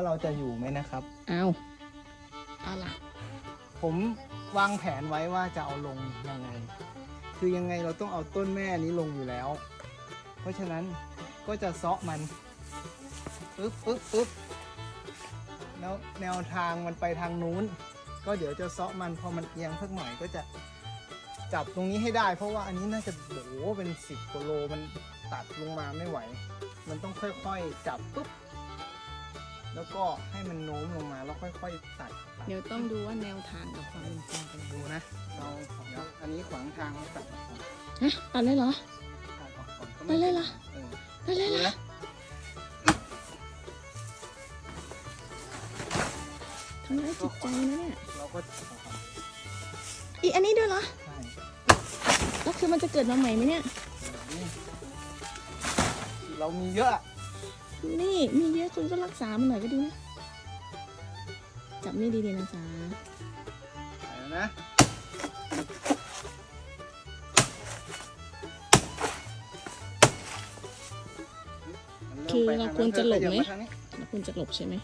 ว่าเราจะอยู่ไหมนะครับ เอาเอาล่ะผมวางแผนไว้ว่าจะเอาลงยังไง คือยังไงเราต้องเอาต้นแม่นี้ลงอยู่แล้ว เพราะฉะนั้นก็จะเซาะมันปึ๊บปึ๊บปึ๊บแล้วแนวทางมันไปทางนู้น ก็เดี๋ยวจะเซาะมันพอมันเอียงสักหน่อยก็จะจับตรงนี้ให้ได้ เพราะว่าอันนี้น่าจะโหเป็นสิบกิโลมันตัดลงมาไม่ไหว มันต้องค่อยๆ จับปุ๊บ แล้วก็ให้มันโน้มลงมาแล้วค่อยๆตัดตัดเดี๋ยวต้องดูว่าแนวทางกับความเป็นจริงเป็นยังไงดูนะเราเดี๋ยวอันนี้ขวางทางเราตัดออกก่อนฮะตัดเลยเหรอ ตัดออกก่อนก็ไปเลยเหรอ เออตัดเลยดูเหรอนะทำร้ายจิตใจนะเนี่ยเราก็ตัดออกก่อนอีกอันนี้ด้วยเหรอ ใช่แล้วคือมันจะเกิดมาใหม่ไหมเนี่ย นี่เรามีเยอะอะ นี่มีเยอะคุณก็รักษามันหน่อยก็ดีนะ จับนี่ดีๆนะจ๊ะไปแล้วนะมันคือมไปเราทงควรจะหลบไหมเธอขยัาทางนี้แล้วคุณจะหลบใช่ไหม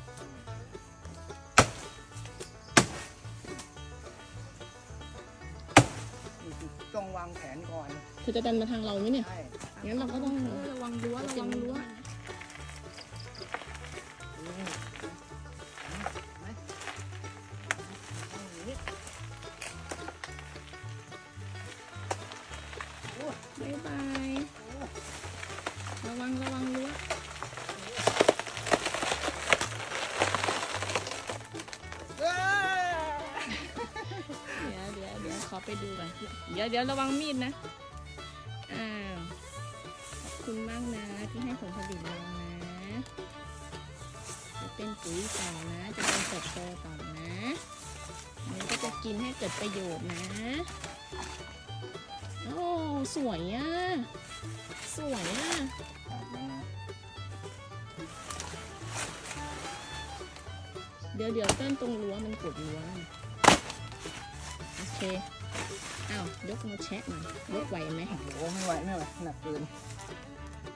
ต้องวางแผนก่อนเธอจะดันมาทางเราไหมเนี่ยใช่งั้นเราก็ต้องระวังรั้วระวังรั้ว ขอไปดูก่อนเดี๋ยวเดี๋ยวระวังมีดนะอ้าวขอบคุณมากนะที่ให้ผลผลิตเรานะจะเป็นปุ๋ยต่อนะจะเป็นเติบโตต่อนะมันก็จะกินให้เกิดประโยชน์นะโอ้สวยอะสวยอะตัดแล้วนะเดี๋ยวเดี๋ยวต้นตรงรั้วมันกดรั้วนะ เคอ้าวยกมาแชะหน่อยยกไหวไหมโอ้โหไม่ไหวไม่ไหวหนักเกิน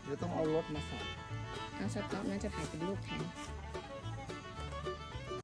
เดี๋ยวต้องเอารถมาใส่เอาสต็อปนะจะถ่ายเป็นรูปแทน